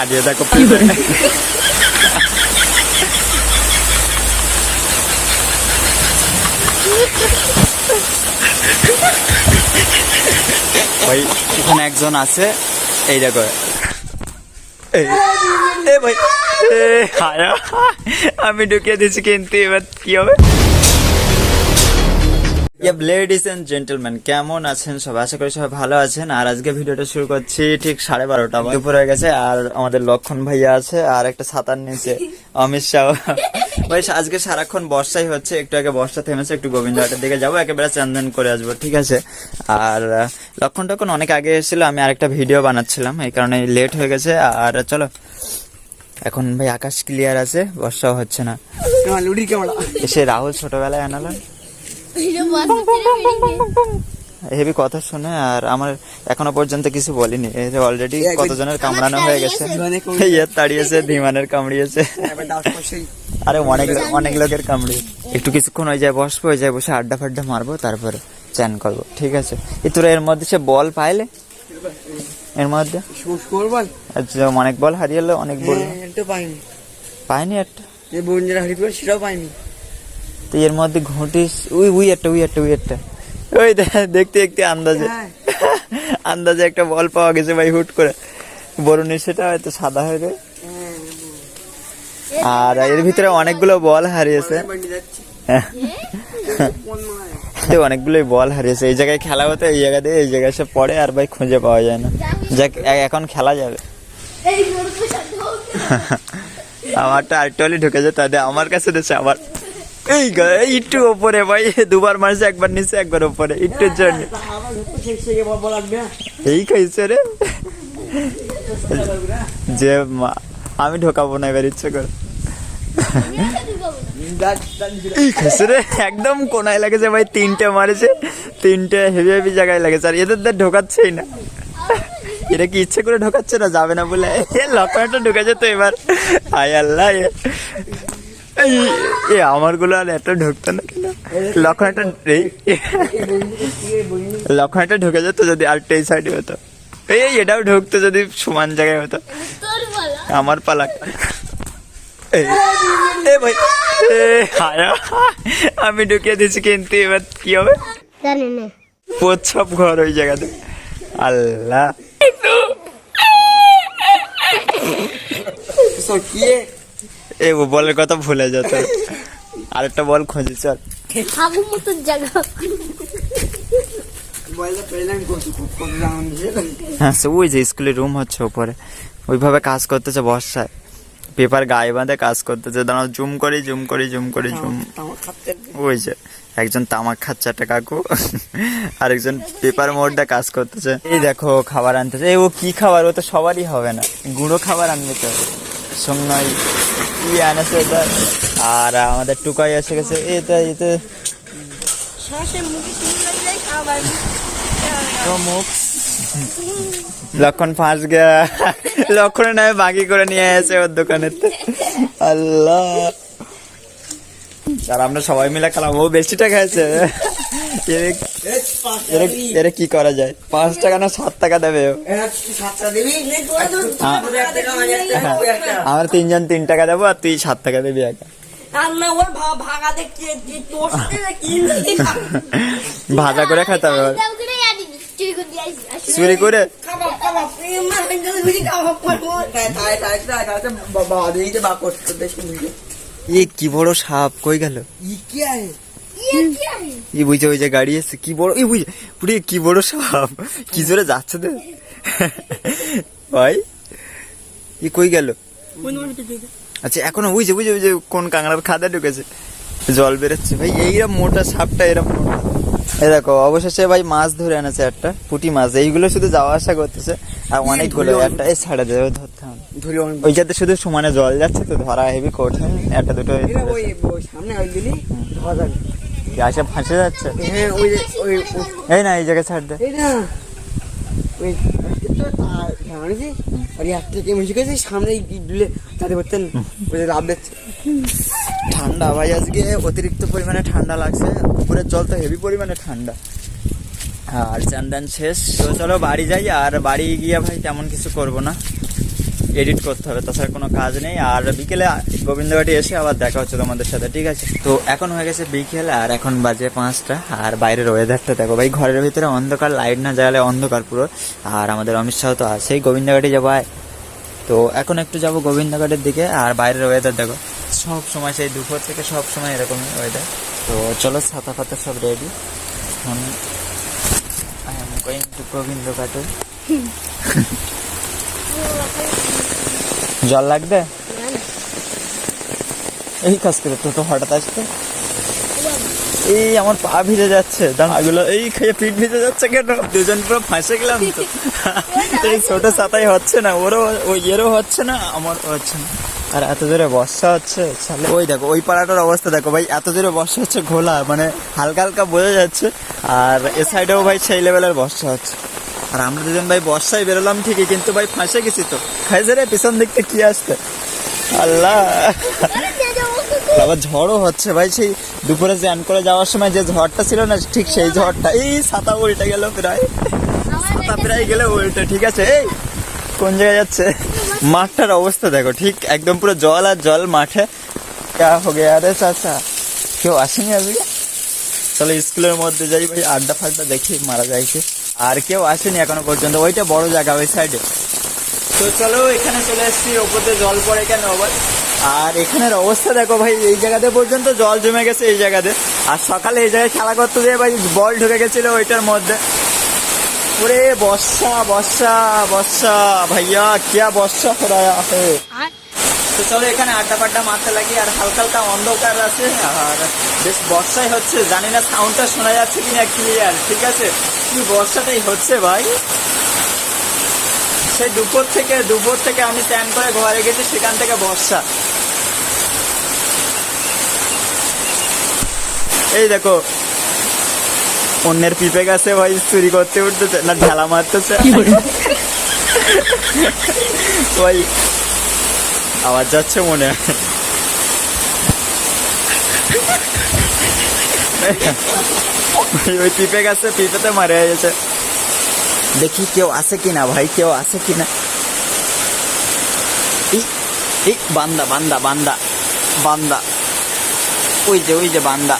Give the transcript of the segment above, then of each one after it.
আর যে দেখো ওই এখানে একজন আছে। এই দেখো। ভাই। আমি ঢুকিয়ে দিচ্ছি কিন্তু এবার কি হবে? লেডিস এন্ড জেন্টলম্যান কেমন আছেন সবাই? আশা করি সবাই ভালো আছেন। আর আজকে ভিডিওটা শুরু করছি ঠিক সাড়ে বারোটা দুপুর হয়ে গেছে আর আমাদের লক্ষণ ভাইয়া আছে আর একটা ছাতার নিচে অমিত শাহ। ভাই আজকে সারাক্ষণ বর্ষাই হচ্ছে একটু আগে বর্ষা থেমেছে একটু গোবিন্দঘাটের দিকে যাব একেবারে চান্দন করে আসব ঠিক আছে? আর লক্ষণ তখন অনেক আগে এসেছিল আমি আরেকটা ভিডিও বানাচ্ছিলাম এই কারণে লেট হয়ে গেছে। আর চলো এখন ভাই আকাশ ক্লিয়ার আছে বর্ষাও হচ্ছে না। এসে রাহুল ছোটবেলায় আনালেন হেভি কথা শুনে আর আমার এখনও পর্যন্ত কিছু বলিনি। এই যে অলরেডি কতজনের কামড়ানো হয়ে গেছে। ইয়ে তাড়িয়েছে ধীমানের কামড়িয়েছে। আরে অনেক অনেক লোকের কামড়িয়ে একটু কিছুক্ষণ ওই যায় বসবো ওই যায় বসে আড্ডা ফাড্ডা মারবো তারপরে চ্যান করব। ঠিক আছে? এই তোরা এর মধ্যে সে বল পাইলে? এর মধ্যে? আচ্ছা, অনেক বল হারিয়ে অনেক বল। একটা পাইনি। পাইনি একটা? বঞ্জরা হারিয়ে সেটাও পাইনি। তো এর মধ্যে ঘটিস উই উই একটা উই একটা উই একটা। ওই দেখতে দেখতে আন্দাজে। হ্যাঁ। আন্দাজে একটা বল পাওয়া গেছে ভাই হুট করে। বরুণের সেটা হয়তো সাদা হয়ে যায়। আর এর ভিতরে অনেকগুলো বল হারিয়েছে। হ্যাঁ, তো অনেকগুলোই বল হারিয়েছে। এই জায়গায় খেলা হতো এই জায়গা দিয়ে এই জায়গায় সে পড়ে আর ভাই খুঁজে পাওয়া যায় না। যাক এখন খেলা যাবে। আমারটা আরেকটু ঢুকেছে তাদের আমার কাছে দিচ্ছে আবার। এই একটু ওপরে ভাই দুবার মারছে একবার নিচে একবার ওপরে একটুর জন্য ঠিক সে বল লাগবে এই খাইছে রে। যে আমি ঢোকাবো না এবার ইচ্ছে করে। রে একদম কোনায় লাগেছে ভাই তিনটে মারেছে তিনটে হেভি হেভি জায়গায় লাগেছে আর এদের তো ঢোকাচ্ছেই না। এটা কি ইচ্ছে করে ঢোকাচ্ছে না যাবে না বলে এ লক্ষণটা ঢুকেছে তো এবার। আয় আল্লাহ এ- এই আমারগুলো আর এত ঢুকতো না কেন? লক্ষণটা এই লক্ষণটা ঢুকে যেত যদি আর এই সাইডে হতো। এই এটাও ঢুকতো যদি সমান জায়গায় হতো। আমার পালাক এই, এ ভাই আমি ঢুকিয়ে দিচ্ছি কিন্তু এবার কি হবে? জানি না। প্রচ্ছপ ঘর ওই জায়গাতে। আল্লাহ। কি এ ও বলের কথা ভুলে যেত আরেকটা বল খুঁজি চল। হাবু জায়গা। হ্যাঁ সে ওই যে স্কুলের রুম হচ্ছে ওপরে। ওইভাবে কাজ করতেছে বর্ষায়। পেপার গায়ে বাঁধে কাজ করতেছে। দাঁড়াও জুম করি জুম করি জুম করি জুম। ওই যে একজন তামাক খাচ্ছে একটা কাকু। আর একজন পেপার মোড়টা কাজ করতেছে। এই দেখো খাবার আনতেছে। এই ও কি খাবার? ও তো সবারই হবে না। গুঁড়ো খাবার আনবে তো। সঙ্গে আনেছে এটা আর আমাদের টুকাই এসে গেছে। এটা এতে লক্ষণ ফাঁস গেয়া লক্ষণে নয় বাকি করে নিয়ে এসে ওর দোকানের আল্লাহ। আর আমরা সবাই মিলে খেলাম। ও বেশি টাকা আছে এর- এর- এর কি করা যায়? পাঁচ টাকা না সাত টাকা দেবে ও। হ্যাঁ। আমরা তিনজন তিন টাকা দেবো আর তুই সাত টাকা দিবি একা। ভাজা করে খেতে হবে চুরি করে কি বড় সাপ কই গেল? ই কি আমি ই বুঝে ওই যে গাড়ি এসছে। কি বড় এই বুঝে। পুরি কি বড় সাপ? কি জোরে যাচ্ছে তো? ভাই ই কই গেল? আচ্ছা এখনও বুঝে বুঝে বুঝে কোন কাংড়ার খাদে ঢুকেছে। জল বেরোচ্ছে। ভাই এইরকম মোটা সাপটা এরকম এই দেখো অবশেষে ভাই মাছ ধরে এনেছে একটা পুটি মাছ। এইগুলো শুধু যাওয়া আসা করতেছে আর অনেক ধুলো। একটা এই ছাড়া দেবে ধরতে হবে। ধরে অনেক। ওইটাতে শুধু সমানে জল যাচ্ছে তো ধরা হেভি কঠিন। একটা দুটো ওই ওই সামনে ওই দিলি ধরা যাবে ফাঁসে যাচ্ছে। হ্যাঁ ওই ওই এই না এই জায়গায় ছাড় দে। এই না। ওই তো তার জানিস আর এক থেকে মিশে গেছে সামনে দিলে তাতে করতেন ওই যে লাভ দিচ্ছে ঠান্ডা ভাই আজকে অতিরিক্ত পরিমাণে ঠান্ডা লাগছে উপরের জল তো হেভি পরিমাণে ঠান্ডা। আর চান্দান শেষ। তো চলো বাড়ি যাই আর বাড়ি গিয়ে ভাই তেমন কিছু করব না। এডিট করতে হবে, তাছাড়া কোনো কাজ নেই। আর বিকেলে গোবিন্দবাটি এসে আবার দেখা হচ্ছে তোমাদের সাথে, ঠিক আছে? তো এখন হয়ে গেছে বিকেল, আর এখন বাজে পাঁচটা, আর বাইরের ওয়েদারটা দেখো। ভাই, ঘরের ভিতরে অন্ধকার লাইট না জ্বালালে অন্ধকার পুরো। আর আমাদের অমিত শাহ তো আছেই গোবিন্দবাটি যাব। তো এখন একটু যাব গোবিন্দঘাটের দিকে, আর বাইরের ওয়েদার দেখো। সব সময় সেই দুপুর থেকে সব সময় এরকমই ওয়েদার তো চলো, ছাতা ফাতা সব রেডি এখন আই এম গোয়িং টু জল লাগবে? এই কাজ করে তো হঠাৎ আসতে এই আমার পা ভিজে যাচ্ছে দাঁড়াগুলো এই খেয়ে পিঠ ভিজে যাচ্ছে কেন? দুজন পুরো ফাঁসে গেলাম তো। এই ছোট ছাতাই হচ্ছে না ওরও ওই এরও হচ্ছে না আমার হচ্ছে না। আর এত জোরে বর্ষা হচ্ছে ছালে। ওই দেখো ওই পাড়াটার অবস্থা দেখো ভাই এত জোরে বর্ষা হচ্ছে ঘোলা মানে হালকা হালকা বোঝা যাচ্ছে আর এ সাইডেও ভাই সেই লেভেলের বর্ষা হচ্ছে। আর আমরা দুজন ভাই বর্ষায় বেরোলাম ঠিকই, কিন্তু ভাই ফাঁসে গেছি তো। খাইছে রে পিছন দিকতে কি আসতে আল্লাহ। আবার ঝড়ও হচ্ছে ভাই, সেই দুপুরে স্নান করে যাওয়ার সময় যে ঝড়টা ছিল না, ঠিক সেই ঝড়টা, এই ছাতা উল্টে গেল প্রায়। ছাতা প্রায় গেলে উল্টে, ঠিক আছে? এই, কোন জায়গায় যাচ্ছে? মাঠটার অবস্থা দেখো, ঠিক একদম পুরো জল আর জল মাঠে। ক্যা হো গেয়া রে চাচা, কেউ আসেনি আজকে? চলো স্কুলের মধ্যে যাই ভাই, আড্ডা ফাড্ডা দেখি, মারা যাইছে আর কেউ আসেনি এখনও পর্যন্ত। ওইটা বড় জায়গা ওই সাইডে তো চলো এখানে চলে এসেছি ওপরে জল পড়ে কেন আবার? আর এখানের অবস্থা দেখো ভাই এই জায়গাতে পর্যন্ত জল জমে গেছে এই জায়গাতে। আর সকালে এই জায়গায় খেলা করতে যেয়ে ভাই বল ঢুকে গেছিল ওইটার মধ্যে। ওরে বর্ষা বর্ষা বর্ষা ভাইয়া কিয়া বর্ষা আর? তো চলো এখানে আড্ডা ফাড্ডা মারতে লাগি আর হালকা হালকা অন্ধকার আছে। আর বেশ বর্ষাই হচ্ছে জানি না সাউন্ডটা শোনা যাচ্ছে কিনা ক্লিয়ার ঠিক আছে? কি বর্ষাটাই হচ্ছে ভাই। সেই দুপুর থেকে দুপুর থেকে আমি স্ট্যান্ড করে ঘরে গেছি সেখান থেকে বর্ষা। এই দেখো অন্যের পিপে গাছে ভাই চুরি করতে উঠতেছে না ঢালা মারতেছে। ভাই আওয়াজ যাচ্ছে মনে হয়। ওই পিপে গাছে পিপেতে মারে গেছে। দেখি কেউ আছে কিনা ভাই কেউ আছে কিনা। এই এই বান্দা বান্দা বান্দা বান্দা। ওই যে ওই যে বান্দা।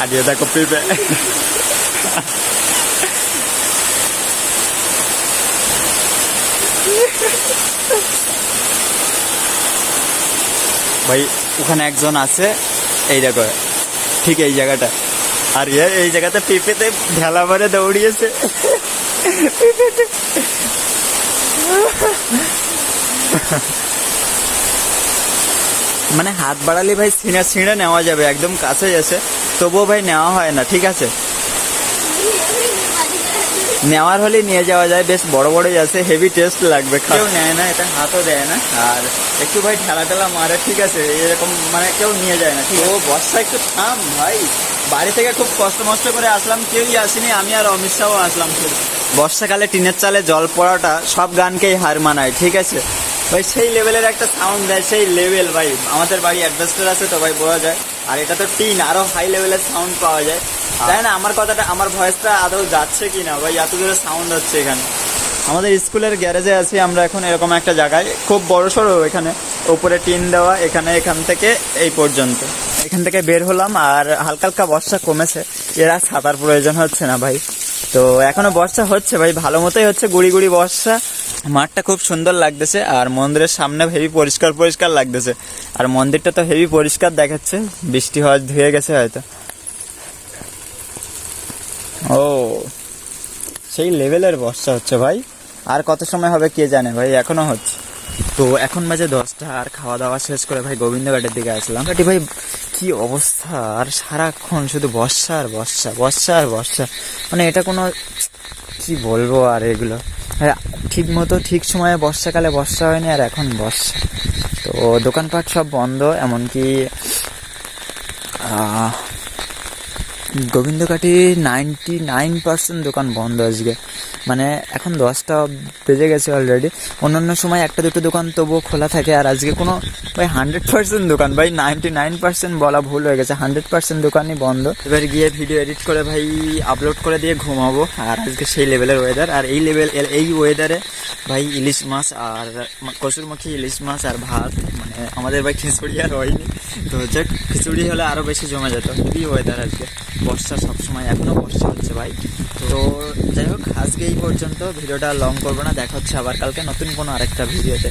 আরে দেখো পিপে। ভাই ওখানে একজন আছে। এই দেখো ঠিক এই জায়গাটা। আর এই জায়গাতে পেঁপেতে ঢেলা মারে দৌড়িয়েছে। মানে হাত বাড়ালে ভাই ছিঁড়া ছিঁড়ে নেওয়া যাবে, একদম কাছে আছে তবুও ভাই নেওয়া হয় না, ঠিক আছে? নেওয়ার হলে নিয়ে যাওয়া যায়। বেশ বড় বড়ই আছে হেভি টেস্ট লাগবে। কেউ নেয় না এটা হাতও দেয় না। আর একটু ভাই ঠেলা ঠেলা মারে ঠিক আছে এরকম মানে কেউ নিয়ে যায় না ও বর্ষা একটু থাম ভাই। বাড়ি থেকে খুব কষ্ট মষ্ট করে আসলাম কেউই আসেনি আমি আর অমিত শাহও আসলাম শুধু। বর্ষাকালে টিনের চালে জল পড়াটা সব গানকেই হার মানায় ঠিক আছে। ভাই সেই লেভেলের একটা সাউন্ড দেয় সেই লেভেল ভাই। আমাদের বাড়ি অ্যাডজাস্টার আছে তো ভাই বোঝা যায়। আর এটা তো টিন আরও হাই লেভেলের সাউন্ড পাওয়া যায়। তাই না আমার কথাটা আমার ভয়েসটা আদৌ যাচ্ছে কি না ভাই এত জোরে সাউন্ড হচ্ছে এখানে। আমাদের স্কুলের গ্যারেজে আছি আমরা এখন এরকম একটা জায়গায় খুব বড় সড়ো এখানে উপরে টিন দেওয়া এখানে এখান থেকে এই পর্যন্ত। এখান থেকে বের হলাম আর হালকা হালকা বর্ষা কমেছে এরা ছাতার প্রয়োজন হচ্ছে না ভাই। তো এখনও বর্ষা হচ্ছে ভাই ভালো মতোই হচ্ছে গুড়ি গুড়ি বর্ষা। মাঠটা খুব সুন্দর লাগতেছে আর মন্দিরের সামনে হেভি পরিষ্কার পরিষ্কার লাগতেছে। আর মন্দিরটা তো হেভি পরিষ্কার দেখাচ্ছে বৃষ্টি হওয়া ধুয়ে গেছে হয়তো। ও সেই লেভেলের বর্ষা হচ্ছে ভাই। আর কত সময় হবে কে জানে ভাই এখনও হচ্ছে। তো এখন বাজে দশটা আর খাওয়া দাওয়া শেষ করে ভাই গোবিন্দঘাটের দিকে আসলাম। ঘাটি ভাই কি অবস্থা আর সারাক্ষণ শুধু বর্ষা আর বর্ষা বর্ষা আর বর্ষা। মানে এটা কোনো কি বলব আর এগুলো? হ্যাঁ, ঠিক মতো ঠিক সময়ে বর্ষাকালে বর্ষা হয়নি আর এখন বর্ষা। তো দোকানপাট সব বন্ধ এমনকি আহ, গোবিন্দকাটি নাইনটি নাইন পার্সেন্ট দোকান বন্ধ আজকে। মানে এখন দশটা বেজে গেছে অলরেডি অন্যান্য সময় একটা দুটো দোকান তবুও খোলা থাকে আর আজকে কোনো ভাই হান্ড্রেড পার্সেন্ট দোকান ভাই নাইনটি নাইন পার্সেন্ট বলা ভুল হয়ে গেছে হান্ড্রেড পার্সেন্ট দোকানই বন্ধ। এবার গিয়ে ভিডিও এডিট করে ভাই আপলোড করে দিয়ে ঘুমাবো আর আজকে সেই লেভেলের ওয়েদার আর এই লেভেল এই ওয়েদারে ভাই, ইলিশ মাছ আর কচুরমুখী ইলিশ মাছ আর ভাত মানে আমাদের ভাই খিচুড়ি আর হয়নি। তো হচ্ছে খিচুড়ি হলে আরও বেশি জমে যেত হেভি ওয়েদার আজকে বর্ষা সবসময় এখনও বর্ষা হচ্ছে ভাই। তো যাই হোক, আজকে এই পর্যন্ত ভিডিওটা লং করব না, দেখা হচ্ছে আবার কালকে নতুন কোনো আরেকটা ভিডিওতে